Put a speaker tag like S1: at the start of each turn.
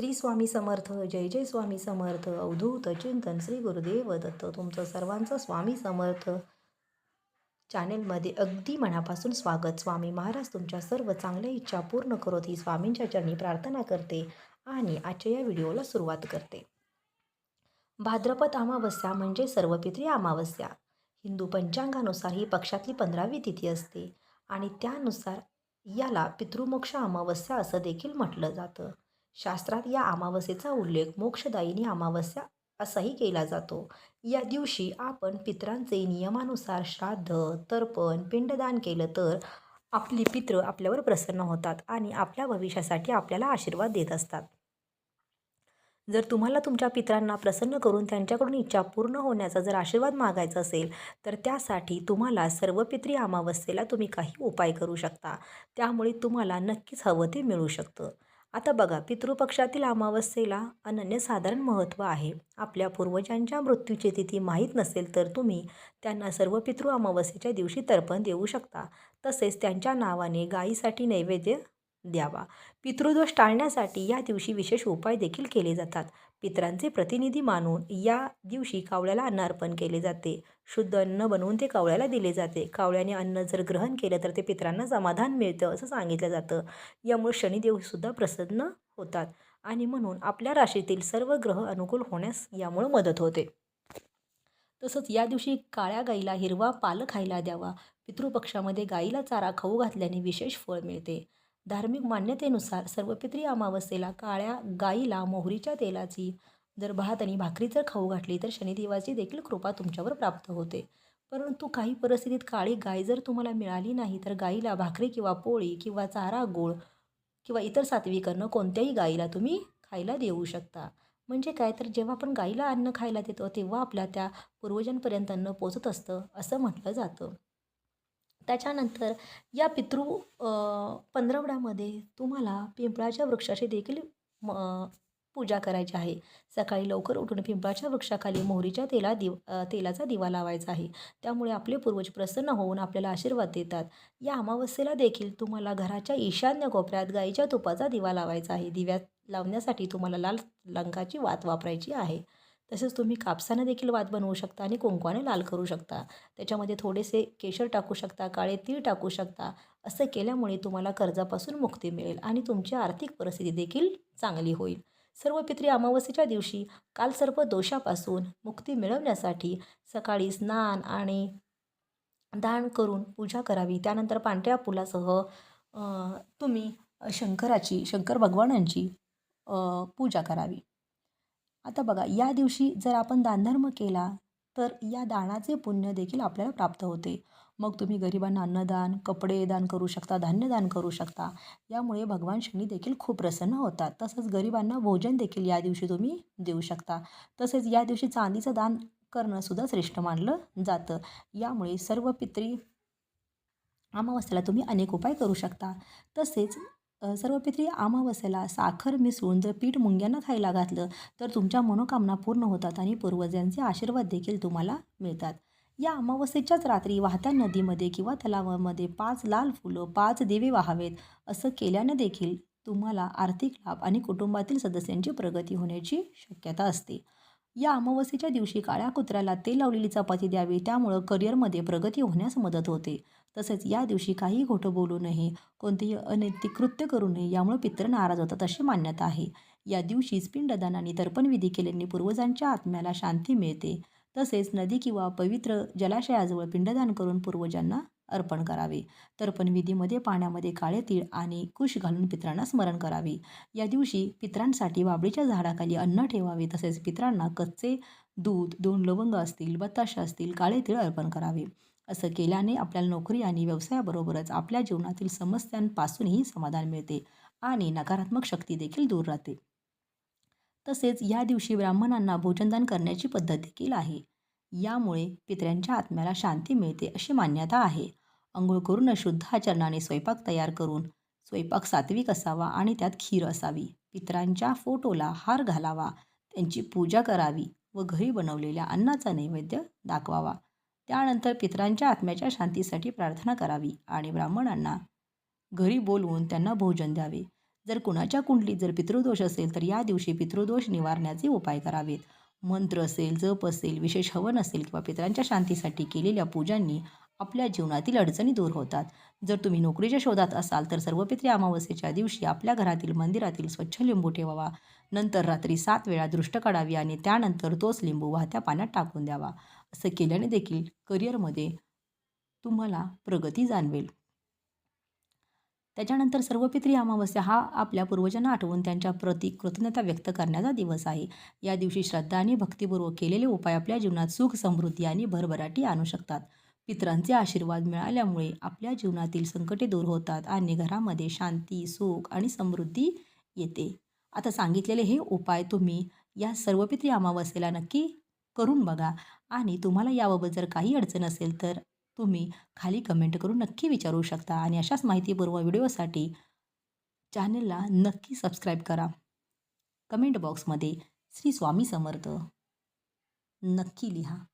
S1: श्री स्वामी समर्थ जय जय स्वामी समर्थ अवधूत चिंतन श्री गुरुदेव दत्त तुमचं सर्वांचं स्वामी समर्थ. चॅनेलमध्ये अगदी मनापासून स्वागत. स्वामी महाराज तुमच्या सर्व चांगल्या इच्छा पूर्ण करत ही स्वामींच्या चरणी प्रार्थना करते आणि आजच्या या व्हिडिओला सुरुवात करते. भाद्रपद अमावस्या म्हणजे सर्वपित्री अमावस्या. हिंदू पंचांगानुसार ही पक्षातली पंधरावी तिथी असते आणि त्यानुसार याला पितृमोक्ष अमावस्या असं देखील म्हटलं जातं. शास्त्रात या अमावस्येचा उल्लेख मोक्षदायिनी अमावस्या असाही केला जातो. या दिवशी आपण पित्रांचे नियमानुसार श्राद्ध तर्पण पिंडदान केलं तर आपली पित्र आपल्यावर प्रसन्न होतात आणि आपल्या भविष्यासाठी आपल्याला आशीर्वाद देत असतात. जर तुम्हाला तुमच्या पित्रांना प्रसन्न करून त्यांच्याकडून इच्छा पूर्ण होण्याचा जर आशीर्वाद मागायचा असेल तर त्यासाठी तुम्हाला सर्व पित्री अमावस्येला तुम्ही काही उपाय करू शकता. त्यामुळे तुम्हाला नक्कीच हवं ते मिळू शकतं. आता बघा पितृपक्षातील अमावस्येला अनन्यसाधारण महत्त्व आहे. आपल्या पूर्वजांच्या मृत्यूची तिथी माहीत नसेल तर तुम्ही त्यांना सर्व पितृ अमावस्येच्या दिवशी तर्पण देऊ शकता. तसेच त्यांच्या नावाने गायीसाठी नैवेद्य द्यावा. पितृदोष टाळण्यासाठी या दिवशी विशेष उपाय देखील केले जातात. पित्रांचे प्रतिनिधी मानून या दिवशी कावळ्याला अन्न अर्पण केले जाते. शुद्ध अन्न बनवून ते कावळ्याला दिले जाते. कावळ्याने अन्न जर ग्रहण केलं तर ते पितरांना समाधान मिळतं असं सांगितलं जातं. यामुळे शनिदेवसुद्धा प्रसन्न होतात आणि म्हणून आपल्या राशीतील सर्व ग्रह अनुकूल होण्यास यामुळं मदत होते. तसंच या दिवशी काळ्या गाईला हिरवा पाल खायला द्यावा. पितृपक्षामध्ये गाईला चारा खाऊ घातल्याने विशेष फळ मिळते. धार्मिक मान्यतेनुसार सर्वपित्री अमावस्येला काळ्या गाईला मोहरीच्या तेलाची जर भात आणि भाकरी जर खाऊ घातली तर शनिदेवाची देखील कृपा तुमच्यावर प्राप्त होते. परंतु काही परिस्थितीत काळी गाय जर तुम्हाला मिळाली नाही तर गाईला भाकरी किंवा पोळी किंवा चारा गोळ किंवा इतर सात्विक अन्न कोणत्याही गाईला तुम्ही खायला देऊ शकता. म्हणजे काय? तर जेव्हा आपण गाईला अन्न खायला देतो तेव्हा आपल्या त्या पूर्वजांपर्यंत अन्न पोचत असतं असं म्हटलं जातं. त्याच्यानंतर या पितृ पंधरवड्यामध्ये तुम्हाला पिंपळाच्या वृक्षाची देखील म पूजा करायची आहे. सकाळी लवकर उठून पिंपळाच्या वृक्षाखाली मोहरीच्या तेला दिव तेलाचा दिवा लावायचा आहे. त्यामुळे आपले पूर्वज प्रसन्न होऊन आपल्याला आशीर्वाद देतात. या अमावस्येला देखील तुम्हाला घराच्या ईशान्य कोपऱ्यात गाईच्या तुपाचा दिवा लावायचा आहे. दिव्यात लावण्यासाठी तुम्हाला लाल रंगाची वात वापरायची आहे. तसेच तुम्ही कापसानं देखील वात बनवू शकता आणि कुंकवाने लाल करू शकता. त्याच्यामध्ये थोडेसे केशर टाकू शकता काळे तीळ टाकू शकता. असं केल्यामुळे तुम्हाला कर्जापासून मुक्ती मिळेल आणि तुमची आर्थिक परिस्थिती देखील चांगली होईल. सर्व पित्री अमावस्येच्या दिवशी कालसर्प दोषापासून मुक्ती मिळवण्यासाठी सकाळी स्नान आणि दान करून पूजा करावी. त्यानंतर पांढऱ्या फुलासह तुम्ही शंकराची शंकर भगवानांची पूजा करावी. आता बघा या दिवशी जर आपण दानधर्म केला तर या दानाचे पुण्य देखील आपल्याला प्राप्त होते. मग तुम्ही गरिबांना अन्नदान कपडे दान करू शकता धान्यदान करू शकता. यामुळे भगवान शनी देखील खूप प्रसन्न होतात. तसंच गरिबांना भोजन देखील या दिवशी तुम्ही देऊ शकता. तसेच या दिवशी चांदीचं दान करणंसुद्धा श्रेष्ठ मानलं जातं. यामुळे सर्व पित्री अमावस्येला तुम्ही अनेक उपाय करू शकता. तसेच सर्व पित्री अमावस्येला साखर मिसळून जर पीठ मुंग्यांना खायला घातलं तर तुमच्या मनोकामना पूर्ण होतात आणि पूर्वजांचे आशीर्वाद देखील तुम्हाला मिळतात. या अमावस्येच्याच रात्री वाहत्या नदीमध्ये किंवा तलावामध्ये पाच लाल फुलं पाच दिवे वाहावेत असं केल्यानं देखील तुम्हाला आर्थिक लाभ आणि कुटुंबातील सदस्यांची प्रगती होण्याची शक्यता असते. या अमावस्येच्या दिवशी काळ्या कुत्र्याला तेल लावलेली चपाती द्यावी. त्यामुळं करिअरमध्ये प्रगती होण्यास मदत होते. तसेच या दिवशी काही खोटं बोलू नये कोणतेही अनैतिक कृत्य करू नये यामुळे पित्र नाराज होतात अशी मान्यता आहे. या दिवशीच पिंडदान आणि तर्पणविधी केल्याने पूर्वजांच्या आत्म्याला शांती मिळते. तसेच नदी किंवा पवित्र जलाशयाजवळ पिंडदान करून पूर्वजांना अर्पण करावे. तर्पणविधीमध्ये पाण्यामध्ये काळे तीळ आणि कुश घालून पित्रांना स्मरण करावे. या दिवशी पित्रांसाठी बाबळीच्या झाडाखाली अन्न ठेवावे तसेच पित्रांना कच्चे दूध दोन लवंग असतील बताशा असतील काळे तीळ अर्पण करावे. असं केल्याने आपल्याला नोकरी आणि व्यवसायाबरोबरच आपल्या जीवनातील समस्यांपासूनही समाधान मिळते आणि नकारात्मक शक्ती देखील दूर राहते. तसेच या दिवशी ब्राह्मणांना भोजनदान करण्याची पद्धत देखील आहे. यामुळे पित्र्यांच्या आत्म्याला शांती मिळते अशी मान्यता आहे. आंघोळ करून शुद्ध आचरणाने स्वयंपाक तयार करून स्वयंपाक सात्विक असावा आणि त्यात खीर असावी. पित्रांच्या फोटोला हार घालावा त्यांची पूजा करावी व घरी बनवलेल्या अन्नाचा नैवेद्य दाखवावा. त्यानंतर पित्रांच्या आत्म्याच्या शांतीसाठी प्रार्थना करावी आणि ब्राह्मणांना घरी बोलवून त्यांना भोजन द्यावे.
S2: जर कुणाच्या कुंडलीत जर पितृदोष असेल तर या दिवशी पितृदोष निवारण्याचे उपाय करावेत. मंत्र असेल जप असेल विशेष हवन असेल किंवा पितरांच्या शांतीसाठी केलेल्या पूजांनी आपल्या जीवनातील अडचणी दूर होतात. जर तुम्ही नोकरीच्या शोधात असाल तर सर्वपित्री अमावस्येच्या दिवशी आपल्या घरातील मंदिरातील स्वच्छ लिंबू ठेवावा. नंतर रात्री सात वेळा दृष्ट काढावी आणि त्यानंतर तोच लिंबू वाहत्या पाण्यात टाकून द्यावा. असं केल्याने देखील करिअरमध्ये तुम्हाला प्रगती जाणवेल. त्याच्यानंतर सर्वपित्री अमावस्या हा आपल्या पूर्वजांना आठवून त्यांच्या प्रती कृतज्ञता व्यक्त करण्याचा दिवस आहे. या दिवशी श्रद्धा आणि भक्तिपूर्वक केलेले उपाय आपल्या जीवनात सुख समृद्धी आणि भरभराटी आणू शकतात. पितरांचे आशीर्वाद मिळाल्यामुळे आपल्या जीवनातील संकटे दूर होतात आणि घरामध्ये शांती सुख आणि समृद्धी येते. आता सांगितलेले हे उपाय तुम्ही या सर्वपित्री अमावस्येला नक्की करून बघा. आणि तुम्हाला याबाबत जर काही अडचण असेल तर तुम्ही खाली कमेंट करून नक्की विचारू शकता. आणि अशाच माहितीपूर्व व्हिडिओसाठी चॅनलला नक्की सबस्क्राईब करा. कमेंट बॉक्समध्ये श्री स्वामी समर्थ. नक्की लिहा.